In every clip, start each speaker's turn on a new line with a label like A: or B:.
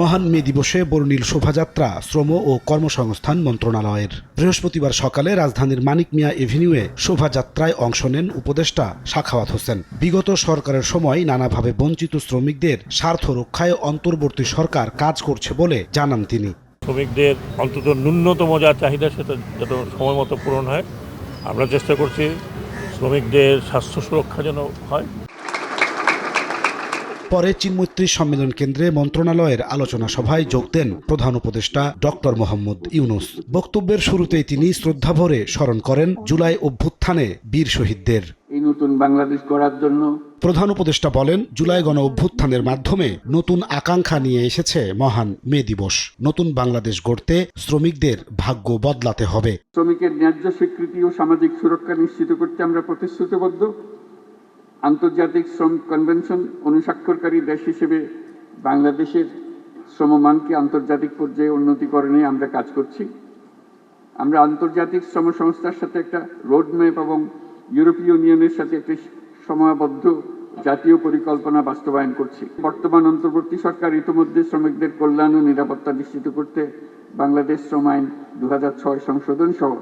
A: মহান মে দিবসে বর্ণিল শোভাযাত্রা, শ্রম ও কর্মসংস্থান মন্ত্রণালয়ের। বৃহস্পতিবার সকালে রাজধানীর মানিক মিয়া এভিনিউয়ে শোভাযাত্রায় অংশ নেন উপদেষ্টা সাখাওয়াত হোসেন। বিগত সরকারের সময় নানাভাবে বঞ্চিত শ্রমিকদের স্বার্থ রক্ষায় অন্তর্বর্তী সরকার কাজ করছে বলে জানান তিনি।
B: শ্রমিকদের অন্তত ন্যূনতম যা চাহিদা, সেটা যাতে সময় মতো পূরণ হয়। আমরা চেষ্টা করছি শ্রমিকদের স্বাস্থ্য সুরক্ষা যেন হয়।
A: পরে চিন্মৈত্রী সম্মেলন কেন্দ্রে মন্ত্রণালয়ের আলোচনা সভায় যোগ দেন প্রধান উপদেষ্টা ডক্টর মোহাম্মদ ইউনুস। বক্তব্যের শুরুতেই তিনি শ্রদ্ধাভরে স্মরণ করেন জুলাই অভ্যুত্থানে বীর শহীদদের।
C: এই নতুন বাংলাদেশ গড়ার জন্য
A: প্রধান উপদেষ্টা বলেন জুলাই গণ অভ্যুত্থানের মাধ্যমে নতুন আকাঙ্ক্ষা নিয়ে এসেছে মহান মে দিবস। নতুন বাংলাদেশ গড়তে শ্রমিকদের ভাগ্য বদলাতে হবে।
C: শ্রমিকের ন্যায্য স্বীকৃতি ও সামাজিক সুরক্ষা নিশ্চিত করতে আমরা প্রতিশ্রুতিবদ্ধ। আন্তর্জাতিক শ্রম কনভেনশন অনুস্বাক্ষরকারী দেশ হিসেবে বাংলাদেশের শ্রমমানকে আন্তর্জাতিক পর্যায়ে উন্নতিকরণে আমরা কাজ করছি। আমরা আন্তর্জাতিক শ্রম সংস্থার সাথে একটা রোডম্যাপ এবং ইউরোপীয় ইউনিয়নের সাথে একটি সময়বদ্ধ জাতীয় পরিকল্পনা বাস্তবায়ন করছি। বর্তমান অন্তর্বর্তী সরকার ইতিমধ্যে শ্রমিকদের কল্যাণ ও নিরাপত্তা নিশ্চিত করতে বাংলাদেশ শ্রম আইন দু হাজার ছয় সংশোধন সহ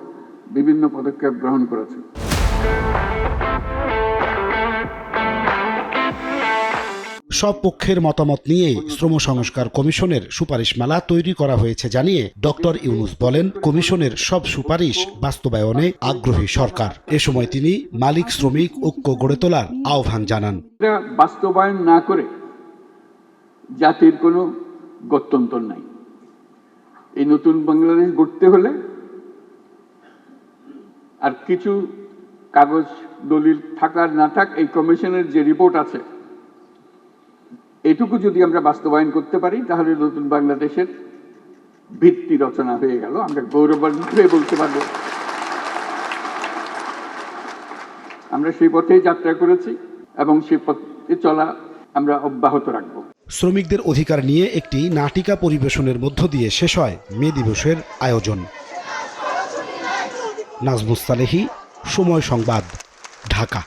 C: বিভিন্ন পদক্ষেপ গ্রহণ করেছে।
A: সব পক্ষের মতামত নিয়ে শ্রম সংস্কার কমিশনের সুপারিশ সুপারিশমালা তৈরি করা হয়েছে জানিয়ে ডক্টর ইউনুস বলেন, কমিশনের সব সুপারিশ বাস্তবায়নে আগ্রহী সরকার। এ সময় তিনি মালিক, শ্রমিক, ঐক্য গড়ে তোলার আহ্বান জানান।
C: বাস্তবায়ন না করে জাতির কোনো গত্যন্তর নাই। এই নতুন বাংলাদেশ গড়তে হলে আর কিছু কাগজ, দলিল থাকার না থাক, এই কমিশনের যে রিপোর্ট আছে এটুকু যদি আমরা বাস্তবায়ন করতে পারি, তাহলে নতুন বাংলাদেশের ভিত্তি রচনা হয়ে গেল। আমরা গৌরবান্বিত বলতে পারব। আমরা সেই পথেই যাত্রা করেছি এবং সেই পথে চলা আমরা অব্যাহত রাখব।
A: শ্রমিকদের অধিকার নিয়ে একটি নাটিকা পরিবেশনের মধ্য দিয়ে শেষ হয় মে দিবসের আয়োজন। নাজমুস সালেহি, সময় সংবাদ, ঢাকা।